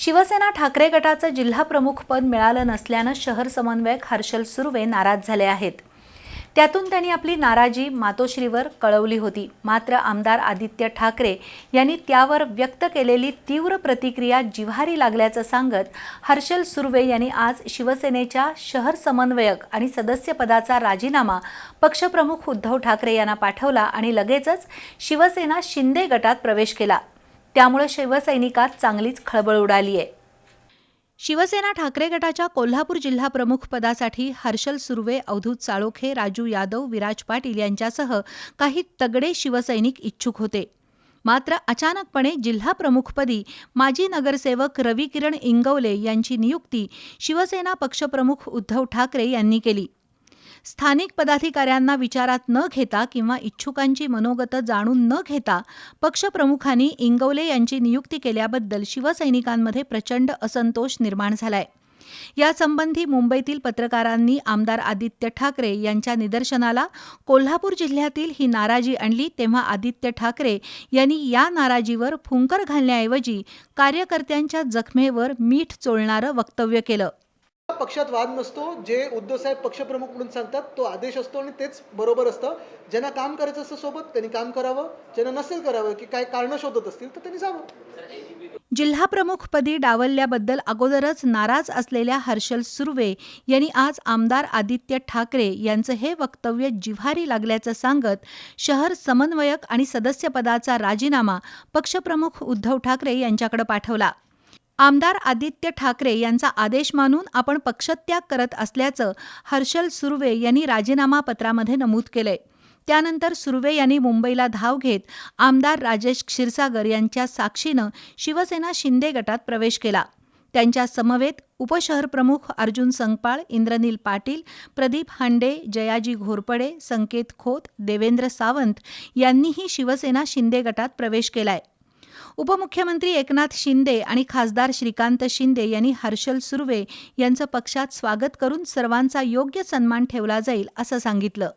शिवसेना ठाकरे गटाचं जिल्हा प्रमुख पद मिळालं नसल्यानं शहर समन्वयक हर्षल सुर्वे नाराज झाले आहेत. त्यातून त्यांनी आपली नाराजी मातोश्रीवर कळवली होती. मात्र आमदार आदित्य ठाकरे यांनी त्यावर व्यक्त केलेली तीव्र प्रतिक्रिया जिव्हारी लागल्याचं सांगत हर्षल सुर्वे यांनी आज शिवसेनेच्या शहर समन्वयक आणि सदस्यपदाचा राजीनामा पक्षप्रमुख उद्धव ठाकरे यांना पाठवला आणि लगेचच शिवसेना शिंदे गटात प्रवेश केला. त्यामुळे शिवसैनिकात चांगलीच खळबळ उडाली आहे. शिवसेना ठाकरे गटाच्या कोल्हापूर जिल्हा प्रमुख पदासाठी हर्षल सुर्वे अवधूत साळोखे राजू यादव विराज पाटील यांच्यासह काही तगडे शिवसैनिक इच्छुक होते. मात्र अचानकपणे जिल्हा प्रमुखपदी माजी नगरसेवक रवी किरण इंगवले यांची नियुक्ती शिवसेना पक्षप्रमुख उद्धव ठाकरे यांनी केली. स्थानिक पदाधिकाऱ्यांना विचारात न घेता किंवा इच्छुकांची मनोगतं जाणून न घेता पक्षप्रमुखांनी इंगवले यांची नियुक्ती केल्याबद्दल शिवसैनिकांमध्ये प्रचंड असंतोष निर्माण झालाय. यासंबंधी मुंबईतील पत्रकारांनी आमदार आदित्य ठाकरे यांच्या निदर्शनाला कोल्हापूर जिल्ह्यातील ही नाराजी आणली तेव्हा आदित्य ठाकरे यांनी या नाराजीवर फुंकर घालण्याऐवजी कार्यकर्त्यांच्या जखमेवर मीठ चोळणारं वक्तव्य केलं. पक्षात वाद नसतो जे उद्धवसाहेब पक्षप्रमुख म्हणून सांगतात तो आदेश असतो आणि तेच बरोबर असतं. ज्यांना काम करायचं असतं सोबत त्यांनी काम करावं. ज्यांना नसेल करावं की काय कारण शोधत असतील तर त्यांनी जावं. जिल्हा प्रमुखपदी डावलल्याबद्दल अगोदरच नाराज असलेल्या हर्षल सुर्वे यांनी आज आमदार आदित्य ठाकरे यांचं हे वक्तव्य जिव्हारी लागल्याचं सांगत शहर समन्वयक आणि सदस्यपदाचा राजीनामा पक्षप्रमुख उद्धव ठाकरे यांच्याकडे पाठवला. आमदार आदित्य ठाकरे यांचा आदेश मानून आपण पक्षत्याग करत असल्याचं हर्षल सुर्वे यांनी राजीनामा पत्रामध्ये नमूद केलंय. त्यानंतर सुर्वे यांनी मुंबईला धाव घेत आमदार राजेश क्षीरसागर यांच्या साक्षीनं शिवसेना शिंदे गटात प्रवेश केला. त्यांच्या समवेत उपशहरप्रमुख अर्जुन संगपाळ इंद्रनील पाटील प्रदीप हांडे जयाजी घोरपडे संकेत खोत देवेंद्र सावंत यांनीही शिवसेना शिंदे गटात प्रवेश केलाय. उपमुख्यमंत्री एकनाथ शिंदे आणि खासदार श्रीकांत शिंदे यांनी हर्षल सुर्वे यांचं पक्षात स्वागत करून सर्वांचा योग्य सन्मान ठेवला जाईल असं सांगितलं.